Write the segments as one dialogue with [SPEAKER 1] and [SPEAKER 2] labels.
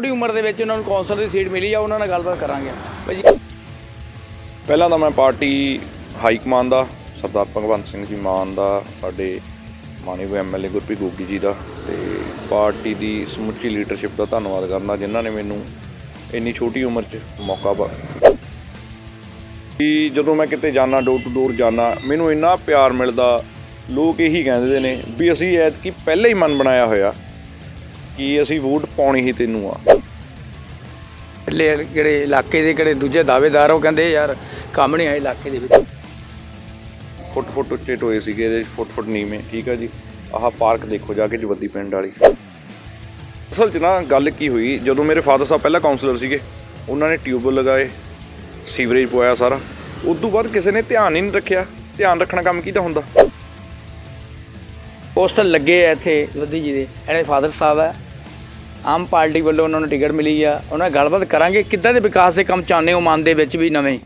[SPEAKER 1] ਛੋਟੀ ਉਮਰ ਦੇ ਵਿੱਚ ਉਹਨਾਂ ਨੂੰ ਕੌਂਸਲ ਦੀ ਸੀਟ ਮਿਲੀ ਆ, ਉਹਨਾਂ ਨਾਲ ਗੱਲਬਾਤ ਕਰਾਂਗੇ। ਭਾਈ
[SPEAKER 2] ਪਹਿਲਾਂ ਤਾਂ ਮੈਂ ਪਾਰਟੀ ਹਾਈ ਕਮਾਨ ਦਾ, ਸਰਦਾਰ ਭਗਵੰਤ ਸਿੰਘ ਜੀ ਮਾਨ ਦਾ, ਸਾਡੇ ਮਾਨਯੋਗ ਐਮਐਲਏ ਗੁਰਪ੍ਰੀਤ ਗੋਗੀ ਜੀ ਦਾ ਤੇ ਪਾਰਟੀ ਦੀ ਸਮੁੱਚੀ ਲੀਡਰਸ਼ਿਪ ਦਾ ਧੰਨਵਾਦ ਕਰਨਾ ਜਿਨ੍ਹਾਂ ਨੇ ਮੈਨੂੰ ਇੰਨੀ ਛੋਟੀ ਉਮਰ 'ਚ ਮੌਕਾ ਬਾ ਕਿ ਜਦੋਂ ਮੈਂ ਕਿਤੇ ਜਾਣਾ ਡੋਰ ਟੂ ਡੋਰ ਜਾਣਾ ਮੈਨੂੰ ਇੰਨਾ ਪਿਆਰ ਮਿਲਦਾ, ਲੋਕ ਇਹੀ ਕਹਿੰਦੇ ਨੇ ਵੀ ਅਸੀਂ ਐਤਕੀ ਪਹਿਲਾਂ ਹੀ ਮਨ ਬਣਾਇਆ ਹੋਇਆ। ਕਿ ਅਸੀਂ ਵੋਟ ਪਾਉਣੀ ਹੀ ਤੈਨੂੰ ਆ?
[SPEAKER 1] ਪਹਿਲੇ ਜਿਹੜੇ ਇਲਾਕੇ ਦੇ ਕਿਹੜੇ ਦੂਜੇ ਦਾਅਵੇਦਾਰ ਉਹ ਕਹਿੰਦੇ ਯਾਰ ਕੰਮ ਨਹੀਂ ਆਏ ਇਲਾਕੇ ਦੇ ਵਿੱਚ।
[SPEAKER 2] ਫੁੱਟ ਫੁੱਟ ਉੱਚੇ ਟੋਏ ਸੀਗੇ ਇਹਦੇ ਫੁੱਟ ਫੁੱਟ ਨੀਵੇਂ ਠੀਕ ਆ ਜੀ? ਆਹ ਪਾਰਕ ਦੇਖੋ ਜਾ ਕੇ ਜਵੱਦੀ ਪਿੰਡ ਵਾਲੀ। ਅਸਲ 'ਚ ਨਾ ਗੱਲ ਕੀ ਹੋਈ ਜਦੋਂ ਮੇਰੇ ਫਾਦਰ ਸਾਹਿਬ ਪਹਿਲਾਂ ਕਾਉਂਸਲਰ ਸੀਗੇ ਉਹਨਾਂ ਨੇ ਟਿਊਬਵੈੱਲ ਲਗਾਏ ਸੀਵਰੇਜ ਪਵਾਇਆ ਸਾਰਾ। ਉਸ ਤੋਂ ਬਾਅਦ ਕਿਸੇ ਨੇ ਧਿਆਨ ਹੀ ਨਹੀਂ ਰੱਖਿਆ ਧਿਆਨ ਰੱਖਣਾ ਕੰਮ ਕਿਹਦਾ ਹੁੰਦਾ?
[SPEAKER 1] ਪੋਸਟਰ ਲੱਗੇ ਆ ਇੱਥੇ ਜਵੱਦੀ ਜੀ ਦੇ ਇਹਨੇ ਫਾਦਰ ਸਾਹਿਬ ਹੈ ਆਮ ਪਾਰਟੀ ਵੱਲੋਂ ਉਹਨਾਂ ਨੂੰ ਟਿਕਟ ਮਿਲੀ ਆ। ਉਹਨਾਂ ਨਾਲ ਗੱਲਬਾਤ ਕਰਾਂਗੇ ਕਿੱਦਾਂ ਦੇ ਵਿਕਾਸ ਦੇ ਕੰਮ ਚਾਹੁੰਦੇ ਹੋ ਮਨ ਦੇ ਵਿੱਚ ਵੀ ਨਵੇਂ?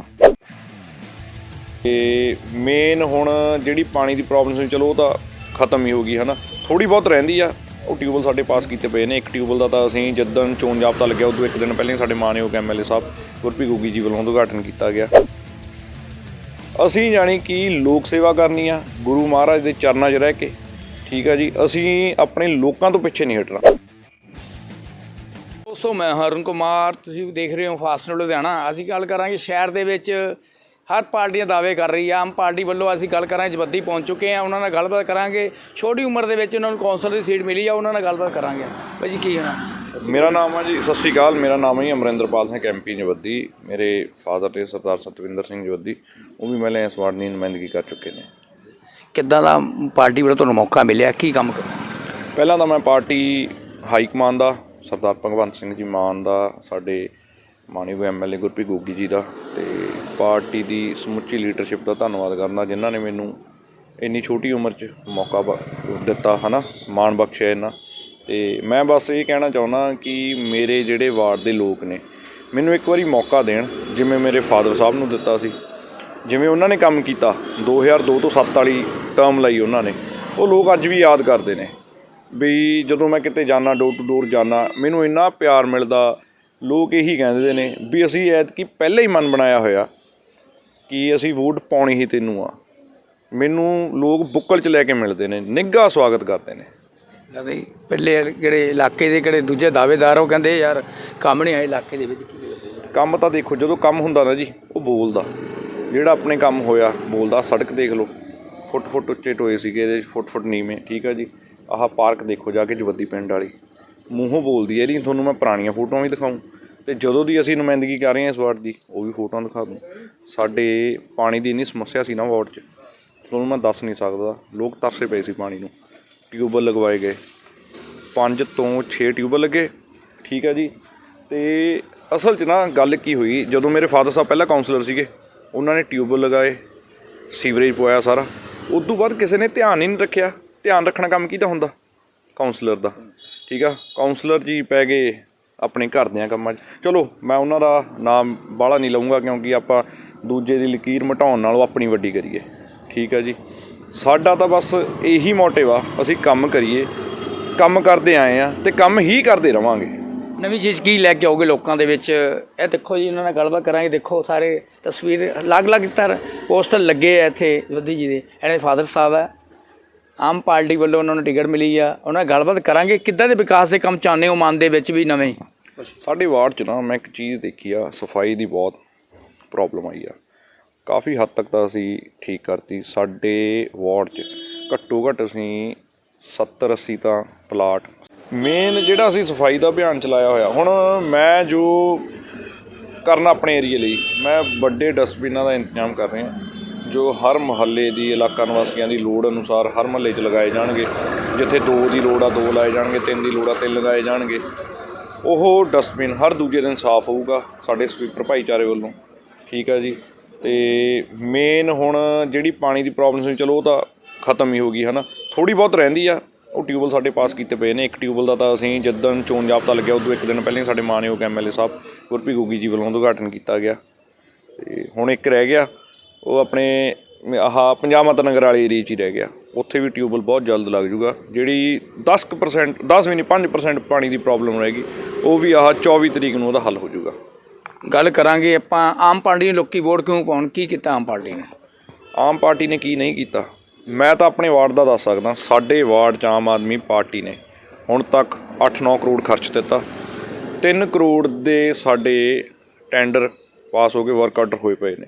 [SPEAKER 2] ਤੇ ਮੇਨ ਹੁਣ ਜਿਹੜੀ ਪਾਣੀ ਦੀ ਪ੍ਰੋਬਲਮ ਸੀ, ਚਲੋ ਉਹ ਤਾਂ ਖਤਮ ਹੀ ਹੋ ਗਈ, ਹਨਾ? ਥੋੜੀ ਬਹੁਤ ਰਹਿੰਦੀ ਆ। ਉਹ ਟਿਊਬਵੈੱਲ ਸਾਡੇ ਪਾਸ ਕੀਤੇ ਪਏ ਨੇ। ਇੱਕ ਟਿਊਬਵੈੱਲ ਦਾ ਤਾਂ ਅਸੀਂ ਜਦੋਂ ਚੋਣ ਜਾਬਤਾ ਲੱਗਿਆ, ਉਦੋਂ ਇੱਕ ਦਿਨ ਪਹਿਲਾਂ ਹੀ ਸਾਡੇ ਮਾਨਯੋਗ ਐਮਐਲਏ ਸਾਹਿਬ ਗੁਰਪ੍ਰੀਤ ਗੋਗੀ ਜੀ ਵੱਲੋਂ ਉਦਘਾਟਨ ਕੀਤਾ ਗਿਆ। ਅਸੀਂ ਜਾਣੀ ਕਿ ਲੋਕ ਸੇਵਾ ਕਰਨੀ ਆ। ਗੁਰੂ ਮਹਾਰਾਜ ਦੇ ਚਰਨਾਂ 'ਚ ਰਹਿ ਕੇ, ਠੀਕ ਆ ਜੀ? ਅਸੀਂ ਆਪਣੇ ਲੋਕਾਂ ਤੋਂ ਪਿੱਛੇ ਨਹੀਂ ਹਟਣਾ।
[SPEAKER 1] ਦੋਸਤੋ ਮੈਂ ਹਰਨ ਕੁਮਾਰ ਤੁਸੀਂ ਦੇਖ ਰਹੇ ਹੋ ਫਾਸਟ ਲੁਧਿਆਣਾ। ਅਸੀਂ ਗੱਲ ਕਰਾਂਗੇ ਸ਼ਹਿਰ ਦੇ ਵਿੱਚ ਹਰ ਪਾਰਟੀਆਂ ਦਾਅਵੇ ਕਰ ਰਹੀ ਆ। ਆਮ ਪਾਰਟੀ ਵੱਲੋਂ ਅਸੀਂ ਗੱਲ ਕਰਾਂਗੇ ਜਵੱਦੀ ਪਹੁੰਚ ਚੁੱਕੇ ਆ। ਉਹਨਾਂ ਨਾਲ ਗੱਲਬਾਤ ਕਰਾਂਗੇ। ਛੋਟੀ ਉਮਰ ਦੇ ਵਿੱਚ ਉਹਨਾਂ ਨੂੰ ਕੌਂਸਲ ਦੀ ਸੀਟ ਮਿਲੀ ਆ ਉਹਨਾਂ ਨਾਲ ਗੱਲਬਾਤ ਕਰਾਂਗੇ। ਭਾਈ ਜੀ ਕੀ ਹੋਣਾ?
[SPEAKER 2] ਮੇਰਾ ਨਾਮ ਹੈ ਜੀ ਸਤਿ ਸ਼੍ਰੀ ਅਕਾਲ। ਮੇਰਾ ਨਾਮ ਹੈ ਅਮਰਿੰਦਰਪਾਲ ਸਿੰਘ ਐਮਪੀ ਜਵੱਦੀ ਮੇਰੇ ਫਾਦਰ ਨੇ ਸਰਦਾਰ ਸਤਵਿੰਦਰ ਸਿੰਘ ਜਵੱਦੀ ਉਹ ਵੀ ਪਹਿਲਾਂ ਇਸ ਵਾਰਡ ਦੀ ਨੁਮਾਇੰਦਗੀ ਕਰ ਚੁੱਕੇ ਨੇ।
[SPEAKER 1] ਕਿੱਦਾਂ ਦਾ ਪਾਰਟੀ ਵੱਲੋਂ ਤੁਹਾਨੂੰ ਮੌਕਾ ਮਿਲਿਆ? ਕੀ ਕੰਮ ਕਰਨਾ?
[SPEAKER 2] ਪਹਿਲਾਂ ਤਾਂ ਮੈਂ ਪਾਰਟੀ ਹਾਈ ਕਮਾਨ ਦਾ ਸਰਦਾਰ ਭਗਵੰਤ ਸਿੰਘ ਜੀ ਮਾਨ ਦਾ, ਸਾਡੇ ਮਾਨਯੋਗ ਐਮਐਲਏ ਗੁਰਪ੍ਰੀਤ ਗੋਗੀ ਜੀ ਦਾ ਤੇ ਪਾਰਟੀ ਦੀ ਸਮੁੱਚੀ ਲੀਡਰਸ਼ਿਪ ਦਾ ਧੰਨਵਾਦ ਕਰਨਾ, ਜਿਨ੍ਹਾਂ ਨੇ ਮੈਨੂੰ ਇੰਨੀ ਛੋਟੀ ਉਮਰ 'ਚ ਮੌਕਾ ਬ- ਦਿੱਤਾ, ਹਨਾ, ਮਾਣ ਬਖਸ਼ਿਆ ਇਹਨਾਂ। ਤੇ ਮੈਂ ਬਸ ਇਹ ਕਹਿਣਾ ਚਾਹੁੰਦਾ ਕਿ ਮੇਰੇ ਜਿਹੜੇ ਵਾਰਡ ਦੇ ਲੋਕ ਨੇ, ਮੈਨੂੰ ਇੱਕ ਵਾਰੀ ਮੌਕਾ ਦੇਣ, ਜਿਵੇਂ ਮੇਰੇ ਫਾਦਰ ਸਾਹਿਬ ਨੂੰ ਦਿੱਤਾ ਸੀ। ਜਿਵੇਂ ਉਹਨਾਂ ਨੇ ਕੰਮ ਕੀਤਾ 2002 ਤੋਂ 7 ਵਾਲੀ ਟਰਮ ਲਈ ਉਹਨਾਂ ਨੇ, ਉਹ ਲੋਕ ਅੱਜ ਵੀ ਯਾਦ ਕਰਦੇ ਨੇ। ਵੀ ਜਦੋਂ ਮੈਂ ਕਿਤੇ ਜਾਣਾ ਡੋਰ ਟੂ ਡੋਰ ਜਾਣਾ ਮੈਨੂੰ ਇੰਨਾ ਪਿਆਰ ਮਿਲਦਾ। ਲੋਕ ਇਹੀ ਕਹਿੰਦੇ ਨੇ ਵੀ ਅਸੀਂ ਐਤਕੀ ਪਹਿਲਾਂ ਹੀ ਮਨ ਬਣਾਇਆ ਹੋਇਆ ਕਿ ਅਸੀਂ ਵੋਟ ਪਾਉਣੀ ਹੀ ਤੈਨੂੰ ਆ। ਮੈਨੂੰ ਲੋਕ ਬੁੱਕਲ 'ਚ ਲੈ ਕੇ ਮਿਲਦੇ ਨੇ ਨਿੱਘਾ ਸਵਾਗਤ ਕਰਦੇ ਨੇ।
[SPEAKER 1] ਕਹਿੰਦੇ ਪਹਿਲੇ ਜਿਹੜੇ ਇਲਾਕੇ ਦੇ ਕਿਹੜੇ ਦੂਜੇ ਦਾਅਵੇਦਾਰ ਉਹ ਕਹਿੰਦੇ ਯਾਰ ਕੰਮ ਨਹੀਂ ਆਏ ਇਲਾਕੇ ਦੇ ਵਿੱਚ ਕੀ
[SPEAKER 2] ਕੰਮ ਤਾਂ ਦੇਖੋ ਜਦੋਂ ਕੰਮ ਹੁੰਦਾ ਨਾ ਜੀ ਉਹ ਬੋਲਦਾ। ਜਿਹੜਾ ਆਪਣੇ ਕੰਮ ਹੋਇਆ ਬੋਲਦਾ ਸੜਕ ਦੇਖ ਲਓ। ਫੁੱਟ ਫੁੱਟ ਉੱਚੇ ਟੋਏ ਸੀਗੇ ਇਹਦੇ ਫੁੱਟ ਫੁੱਟ ਨੀਵੇਂ ਠੀਕ ਆ ਜੀ। ਆਹ ਪਾਰਕ ਦੇਖੋ ਜਾ ਕੇ ਜਵੱਦੀ ਪਿੰਡ ਵਾਲੀ। ਮੂੰਹੋਂ ਬੋਲਦੀ ਹੈ ਇਹਦੀ ਤੁਹਾਨੂੰ ਮੈਂ ਪੁਰਾਣੀਆਂ ਫੋਟੋਆਂ ਵੀ ਦਿਖਾਉਂ ਤੇ ਜਦੋਂ ਦੀ ਅਸੀਂ ਨੁਮਾਇੰਦਗੀ ਕਰ ਰਹੇ ਹਾਂ ਇਸ ਵਾਰਡ ਦੀ, ਉਹ ਵੀ ਫੋਟੋਆਂ ਦਿਖਾ ਦੂੰ। ਸਾਡੇ ਪਾਣੀ ਦੀ ਇੰਨੀ ਸਮੱਸਿਆ ਸੀ ਨਾ ਵਾਰਡ 'ਚ, ਤੁਹਾਨੂੰ ਮੈਂ ਦੱਸ ਨਹੀਂ ਸਕਦਾ। ਲੋਕ ਤਰਸੇ ਪਏ ਸੀ ਪਾਣੀ ਨੂੰ। ਟਿਊਬਵੈੱਲ ਲਗਵਾਏ ਗਏ। 5 ਤੋਂ 6 ਟਿਊਬਵੈੱਲ ਲੱਗੇ, ਠੀਕ ਹੈ ਜੀ। ਤੇ ਅਸਲ 'ਚ ਨਾ ਗੱਲ ਕੀ ਹੋਈ, ਜਦੋਂ ਮੇਰੇ ਫਾਦਰ ਸਾਹਿਬ ਪਹਿਲਾਂ ਕਾਉਂਸਲਰ ਸੀਗੇ, ਉਹਨਾਂ ਨੇ ਟਿਊਬਵੈੱਲ ਲਗਾਏ, ਸੀਵਰੇਜ ਪਵਾਇਆ ਸਾਰਾ। ਉਸ ਤੋਂ ਬਾਅਦ ਕਿਸੇ ਨੇ ਧਿਆਨ ਹੀ ਨਹੀਂ ਰੱਖਿਆ। ਧਿਆਨ ਰੱਖਣਾ ਕੰਮ ਕਿਹਦਾ ਹੁੰਦਾ? ਕਾਉਂਸਲਰ ਦਾ। ਠੀਕ ਆ? ਕਾਉਂਸਲਰ ਜੀ ਪੈ ਗਏ ਆਪਣੇ ਘਰ ਦਿਆਂ ਕੰਮਾਂ 'ਚ। ਚਲੋ, ਮੈਂ ਉਹਨਾਂ ਦਾ ਨਾਮ ਬਾਹਲਾ ਨਹੀਂ ਲਵਾਂਗਾ ਕਿਉਂਕਿ ਆਪਾਂ ਦੂਜੇ ਦੀ ਲਕੀਰ ਮਟਾਉਣ ਨਾਲੋਂ ਆਪਣੀ ਵੱਡੀ ਕਰੀਏ। ਠੀਕ ਆ ਜੀ? ਸਾਡਾ ਤਾਂ ਬਸ ਇਹੀ ਮੋਟਿਵ ਆ, ਅਸੀਂ ਕੰਮ ਕਰੀਏ, ਕੰਮ ਕਰਦੇ ਆਏ ਆ ਤੇ ਕੰਮ ਹੀ ਕਰਦੇ ਰਵਾਂਗੇ।
[SPEAKER 1] ਨਵੀਂ ਚੀਜ਼ ਕੀ ਲੈ ਕੇ ਆਓਗੇ ਲੋਕਾਂ ਦੇ ਵਿੱਚ? ਇਹ ਦੇਖੋ ਜੀ, ਇਹਨਾਂ ਨਾਲ ਗੱਲਬਾਤ ਕਰਾਂਗੇ। ਦੇਖੋ ਸਾਰੇ ਤਸਵੀਰ ਅਲੱਗ-ਅਲੱਗ ਤਰ੍ਹਾਂ ਪੋਸਟਰ ਲੱਗੇ ਆ ਇੱਥੇ ਜਵੱਦੀ ਜੀ ਦੇ। ਇਹਨੇ ਫਾਦਰ ਸਾਹਿਬ ਹੈ ਆਮ ਪਾਰਟੀ ਵੱਲੋਂ ਉਹਨਾਂ ਨੂੰ ਟਿਕਟ ਮਿਲੀ ਆ। ਉਹਨਾਂ ਨਾਲ ਗੱਲਬਾਤ ਕਰਾਂਗੇ, ਕਿੱਦਾਂ ਦੇ ਵਿਕਾਸ ਦੇ ਕੰਮ ਚਾਹੁੰਦੇ ਹੋ ਮਨ ਦੇ ਵਿੱਚ ਵੀ ਨਵੇਂ?
[SPEAKER 2] ਸਾਡੇ ਵਾਰਡ 'ਚ ਨਾ ਮੈਂ ਇੱਕ ਚੀਜ਼ ਦੇਖੀ ਆ, ਸਫ਼ਾਈ ਦੀ ਬਹੁਤ ਪ੍ਰੋਬਲਮ ਆਈ ਆ। ਕਾਫੀ ਹੱਦ ਤੱਕ ਤਾਂ ਅਸੀਂ ਠੀਕ ਕਰਤੀ। ਸਾਡੇ ਵਾਰਡ 'ਚ ਘੱਟੋ ਘੱਟ ਅਸੀਂ 70 80 ਤਾਂ ਪਲਾਟ। ਮੇਨ ਜਿਹੜਾ ਅਸੀਂ ਸਫ਼ਾਈ ਦਾ ਅਭਿਆਨ ਚਲਾਇਆ ਹੋਇਆ, ਹੁਣ ਮੈਂ ਜੋ ਕਰਨਾ ਆਪਣੇ ਏਰੀਏ ਲਈ, ਮੈਂ ਵੱਡੇ ਡਸਟਬਿਨਾਂ ਦਾ ਇੰਤਜ਼ਾਮ ਕਰ ਰਿਹਾ। ਜੋ ਹਰ ਮੁਹੱਲੇ ਦੀ ਇਲਾਕਾ ਨਿਵਾਸੀਆਂ ਦੀ ਲੋੜ ਅਨੁਸਾਰ ਹਰ ਮੁਹੱਲੇ 'ਚ ਲਗਾਏ ਜਾਣਗੇ। ਜਿੱਥੇ ਦੋ ਦੀ ਲੋੜ ਆ, ਦੋ ਲਾਏ ਜਾਣਗੇ, ਤਿੰਨ ਦੀ ਲੋੜ ਆ, ਤਿੰਨ ਲਗਾਏ ਜਾਣਗੇ। ਉਹ ਡਸਟਬਿਨ ਹਰ ਦੂਜੇ ਦਿਨ ਸਾਫ਼ ਹੋਊਗਾ ਸਾਡੇ ਸਵੀਪਰ ਭਾਈਚਾਰੇ ਵੱਲੋਂ। ਠੀਕ ਆ ਜੀ? ਤੇ ਮੇਨ ਹੁਣ ਜਿਹੜੀ ਪਾਣੀ ਦੀ ਪ੍ਰੋਬਲਮ ਸੀ, ਚਲੋ ਉਹ ਤਾਂ ਖਤਮ ਹੀ ਹੋ ਗਈ, ਹਨਾ? ਥੋੜੀ ਬਹੁਤ ਰਹਿੰਦੀ ਆ। ਉਹ ਟਿਊਬਵੈੱਲ ਸਾਡੇ ਪਾਸ ਕੀਤੇ ਪਏ ਨੇ। ਇੱਕ ਟਿਊਬਵੈੱਲ ਦਾ ਤਾਂ ਅਸੀਂ ਜਦੋਂ ਚੋਣ ਜਾਬਤਾ ਲੱਗਿਆ, ਉਦੋਂ ਇੱਕ ਦਿਨ ਪਹਿਲਾਂ ਹੀ ਸਾਡੇ ਮਾਨਯੋਗ ਐਮਐਲਏ ਸਾਹਿਬ ਗੁਰਪ੍ਰੀਤ ਗੋਗੀ ਜੀ ਵੱਲੋਂ ਉਦਘਾਟਨ ਕੀਤਾ ਗਿਆ। ਤੇ ਹੁਣ ਇੱਕ ਰਹਿ ਗਿਆ। ਉਹ ਆਪਣੇ ਆਹ ਪੰਜਾਬ ਮਤ ਨਗਰ ਵਾਲੇ ਏਰੀਏ 'ਚ ਹੀ ਰਹਿ ਗਿਆ। ਉੱਥੇ ਵੀ ਟਿਊਬਲ ਬਹੁਤ ਜਲਦ ਲੱਗ ਜੂਗਾ ਜਿਹੜੀ 10% 10 ਵੀ ਨਹੀਂ 5% ਪਾਣੀ ਦੀ ਪ੍ਰੋਬਲਮ ਰਹੇਗੀ ਉਹ ਵੀ ਆਹ 24 ਤਰੀਕ ਨੂੰ ਉਹਦਾ ਹੱਲ ਹੋ ਜੂਗਾ
[SPEAKER 1] ਗੱਲ ਕਰਾਂਗੇ ਆਪਾਂ ਆਮ ਪਾਰਟੀ ਨੂੰ ਲੋਕੀ ਵੋਟ ਕਿਉਂ ਪਾਉਣ? ਕੀ ਕੀਤਾ ਆਮ ਪਾਰਟੀ ਨੇ?
[SPEAKER 2] ਆਮ ਪਾਰਟੀ ਨੇ ਕੀ ਨਹੀਂ ਕੀਤਾ? ਮੈਂ ਤਾਂ ਆਪਣੇ ਵਾਰਡ ਦਾ ਦੱਸ ਸਕਦਾ ਸਾਡੇ ਵਾਰਡ 'ਚ ਆਮ ਆਦਮੀ ਪਾਰਟੀ ਨੇ ਹੁਣ ਤੱਕ 8-9 ਕਰੋੜ ਖਰਚ ਦਿੱਤਾ। 3 ਕਰੋੜ ਦੇ ਸਾਡੇ ਟੈਂਡਰ ਪਾਸ ਹੋ ਕੇ ਵਰਕ ਆਰਡਰ ਹੋਏ ਪਏ ਨੇ।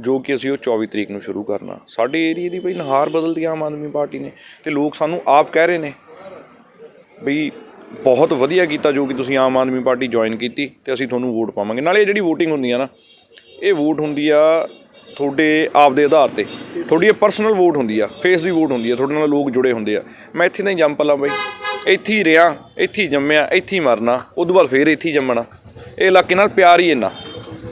[SPEAKER 2] ਜੋ ਕਿ ਅਸੀਂ ਉਹ 24 ਤਰੀਕ ਨੂੰ ਸ਼ੁਰੂ ਕਰਨਾ। ਸਾਡੇ ਏਰੀਆ ਦੀ ਬਈ ਨਹਾਰ ਬਦਲਦੀ ਆਮ ਆਦਮੀ ਪਾਰਟੀ ਨੇ ਤੇ ਲੋਕ ਸਾਨੂੰ ਆਪ ਕਹਿ ਰਹੇ ਨੇ ਬਈ ਬਹੁਤ ਵਧੀਆ ਕੀਤਾ ਜੋ ਕਿ ਤੁਸੀਂ ਆਮ ਆਦਮੀ ਪਾਰਟੀ ਜੁਆਇਨ ਕੀਤੀ ਤੇ ਅਸੀਂ ਤੁਹਾਨੂੰ ਵੋਟ ਪਾਵਾਂਗੇ। ਨਾਲੇ ਇਹ ਜਿਹੜੀ VOTING ਹੁੰਦੀ ਆ ਨਾ, ਇਹ ਵੋਟ ਹੁੰਦੀ ਆ ਤੁਹਾਡੇ ਆਪ ਦੇ ਆਧਾਰ ਤੇ। ਤੁਹਾਡੀ ਇਹ ਪਰਸਨਲ ਵੋਟ ਹੁੰਦੀ ਆ ਫੇਸ ਦੀ ਵੋਟ ਹੁੰਦੀ ਆ, ਤੁਹਾਡੇ ਨਾਲ ਲੋਕ ਜੁੜੇ ਹੁੰਦੇ ਆ। ਮੈਂ ਇੱਥੇ ਤਾਂ ਹੀ ਜੰਮ ਪਲਾਂ ਬਈ, ਇੱਥੇ ਹੀ ਰਿਹਾ, ਇੱਥੇ ਹੀ ਜੰਮਿਆ, ਇੱਥੇ ਹੀ ਮਰਨਾ ਉਦੋਂ ਬਾਅਦ ਫੇਰ ਇੱਥੇ ਹੀ ਜੰਮਣਾ। ਇਹ ਇਲਾਕੇ ਨਾਲ ਪਿਆਰ ਹੀ ਇੰਨਾ।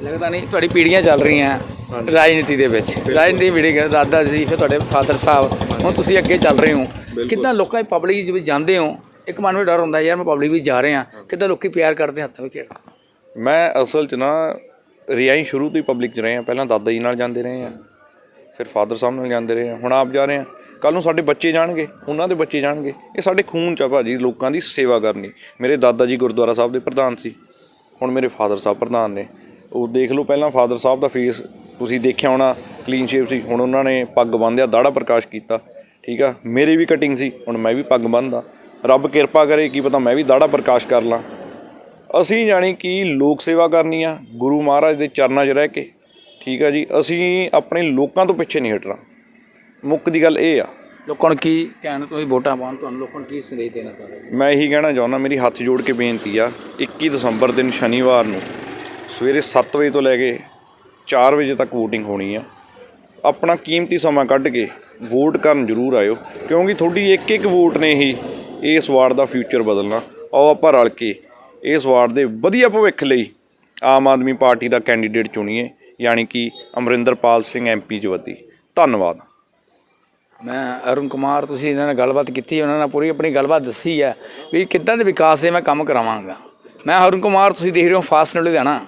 [SPEAKER 1] ਲੱਗਦਾ ਨਹੀਂ ਤੁਹਾਡੀ ਪੀੜ੍ਹੀਆਂ ਚੱਲ ਰਹੀਆਂ। ਰਾਜਨੀਤੀ ਦੇ ਵਿੱਚ। ਰਾਜਨੀਤੀ ਪੀੜ੍ਹੀ ਕਹਿੰਦੇ ਦਾਦਾ ਜੀ ਫਿਰ ਤੁਹਾਡੇ ਫਾਦਰ ਸਾਹਿਬ। ਹੁਣ ਤੁਸੀਂ ਅੱਗੇ ਚੱਲ ਰਹੇ ਹੋ। ਕਿੱਦਾਂ ਲੋਕਾਂ ਦੀ ਪਬਲਿਕ ਜਿਵੇਂ ਜਾਂਦੇ ਹੋ? ਇੱਕ ਮਨ ਵਿੱਚ ਡਰ ਹੁੰਦਾ ਯਾਰ ਮੈਂ ਪਬਲਿਕ ਵਿੱਚ ਜਾ ਰਿਹਾ। ਕਿੱਦਾਂ ਲੋਕੀ ਪਿਆਰ ਕਰਦੇ ਹੱਥਾਂ ਵਿੱਚ
[SPEAKER 2] ਮੈਂ ਅਸਲ 'ਚ ਨਾ ਹੀ ਸ਼ੁਰੂ ਤੋਂ ਹੀ ਪਬਲਿਕ 'ਚ ਰਹੇ ਆ ਪਹਿਲਾਂ ਦਾਦਾ ਜੀ ਨਾਲ ਜਾਂਦੇ ਰਹੇ ਆ ਫਿਰ ਫਾਦਰ ਸਾਹਿਬ ਨਾਲ ਜਾਂਦੇ ਰਹੇ ਆ ਹੁਣ ਆਪ ਜਾ ਰਹੇ ਆ ਕੱਲ ਨੂੰ ਸਾਡੇ ਬੱਚੇ ਜਾਣਗੇ। ਉਹਨਾਂ ਦੇ ਬੱਚੇ ਜਾਣਗੇ। ਇਹ ਸਾਡੇ ਖੂਨ 'ਚ ਆ ਭਾਜੀ ਲੋਕਾਂ ਦੀ ਸੇਵਾ ਕਰਨੀ। ਮੇਰੇ ਦਾਦਾ ਜੀ ਗੁਰਦੁਆਰਾ ਸਾਹਿਬ ਦੇ ਪ੍ਰਧਾਨ ਸੀ। ਹੁਣ ਮੇਰੇ ਫਾਦਰ ਸਾਹਿਬ ਪ੍ਰਧਾਨ ਨੇ। ਉਹ ਦੇਖ ਲਓ ਪਹਿਲਾਂ ਫਾਦਰ ਸਾਹਿਬ ਦਾ ਫੇਸ ਤੁਸੀਂ ਦੇਖਿਆ ਹੋਣਾ ਕਲੀਨ ਸ਼ੇਪ ਸੀ। ਹੁਣ ਉਹਨਾਂ ਨੇ ਪੱਗ ਬੰਨ੍ਹਿਆ ਦਾੜਾ ਪ੍ਰਕਾਸ਼ ਕੀਤਾ। ਠੀਕ ਆ? ਮੇਰੀ ਵੀ ਕਟਿੰਗ ਸੀ ਹੁਣ ਮੈਂ ਵੀ ਪੱਗ ਬੰਨਦਾ ਰੱਬ ਕਿਰਪਾ ਕਰੇ ਕੀ ਪਤਾ ਮੈਂ ਵੀ ਦਾੜਾ ਪ੍ਰਕਾਸ਼ ਕਰ ਲਾਂ। ਅਸੀਂ ਜਾਣੀ ਕਿ ਲੋਕ ਸੇਵਾ ਕਰਨੀ ਆ ਗੁਰੂ ਮਹਾਰਾਜ ਦੇ ਚਰਨਾਂ 'ਚ ਰਹਿ ਕੇ। ਠੀਕ ਆ ਜੀ? ਅਸੀਂ ਆਪਣੇ ਲੋਕਾਂ ਤੋਂ ਪਿੱਛੇ ਨਹੀਂ ਹਟਣਾ। ਮੁੱਖ ਦੀ ਗੱਲ ਇਹ ਆ।
[SPEAKER 1] ਲੋਕਾਂ ਨੂੰ ਕੀ ਕਹਿਣ ਤੁਸੀਂ ਵੋਟਾਂ ਪਾਉਣ ਤੁਹਾਨੂੰ ਲੋਕਾਂ ਨੂੰ ਕੀ ਸੰਦੇਸ਼ ਦੇਣਾ ਚਾਹੁੰਦੇ
[SPEAKER 2] ਮੈਂ ਇਹੀ ਕਹਿਣਾ ਚਾਹੁੰਦਾ ਮੇਰੀ ਹੱਥ ਜੋੜ ਕੇ ਬੇਨਤੀ ਆ 21 ਦਸੰਬਰ ਦਿਨ ਸ਼ਨੀਵਾਰ ਨੂੰ ਸਵੇਰੇ 7 ਵਜੇ ਤੋਂ ਲੈ ਕੇ 4 ਵਜੇ ਤੱਕ VOTING ਹੋਣੀ ਆ। ਆਪਣਾ ਕੀਮਤੀ ਸਮਾਂ ਕੱਢ ਕੇ ਵੋਟ ਕਰਨ ਜ਼ਰੂਰ ਆਇਓ, ਕਿਉਂਕਿ ਤੁਹਾਡੀ ਇੱਕ ਇੱਕ ਵੋਟ ਨੇ ਹੀ ਇਸ ਵਾਰਡ ਦਾ ਫਿਊਚਰ ਬਦਲਣਾ। ਆਓ ਆਪਾਂ ਰਲ ਕੇ ਇਸ ਵਾਰਡ ਦੇ ਵਧੀਆ ਭਵਿੱਖ ਲਈ ਆਮ ਆਦਮੀ ਪਾਰਟੀ ਦਾ ਕੈਂਡੀਡੇਟ ਚੁਣੀਏ, ਯਾਨੀ ਕਿ ਅਮਰਿੰਦਰਪਾਲ ਸਿੰਘ ਐਮਪੀ ਜਵੱਦੀ ਧੰਨਵਾਦ।
[SPEAKER 1] ਮੈਂ ਅਰੁਣ ਕੁਮਾਰ, ਤੁਸੀਂ ਇਹਨਾਂ ਨਾਲ ਗੱਲਬਾਤ ਕੀਤੀ, ਉਹਨਾਂ ਨਾਲ ਪੂਰੀ ਆਪਣੀ ਗੱਲਬਾਤ ਦੱਸੀ ਹੈ ਵੀ ਕਿੱਦਾਂ ਦੇ ਵਿਕਾਸ ਦੇ ਮੈਂ ਕੰਮ ਕਰਾਵਾਂਗਾ। ਮੈਂ ਅਰੁਣ ਕੁਮਾਰ, ਤੁਸੀਂ ਦੇਖ ਰਹੇ ਹੋ ਫਾਸਟ ਨਿਊਜ਼ ਲੁਧਿਆਣਾ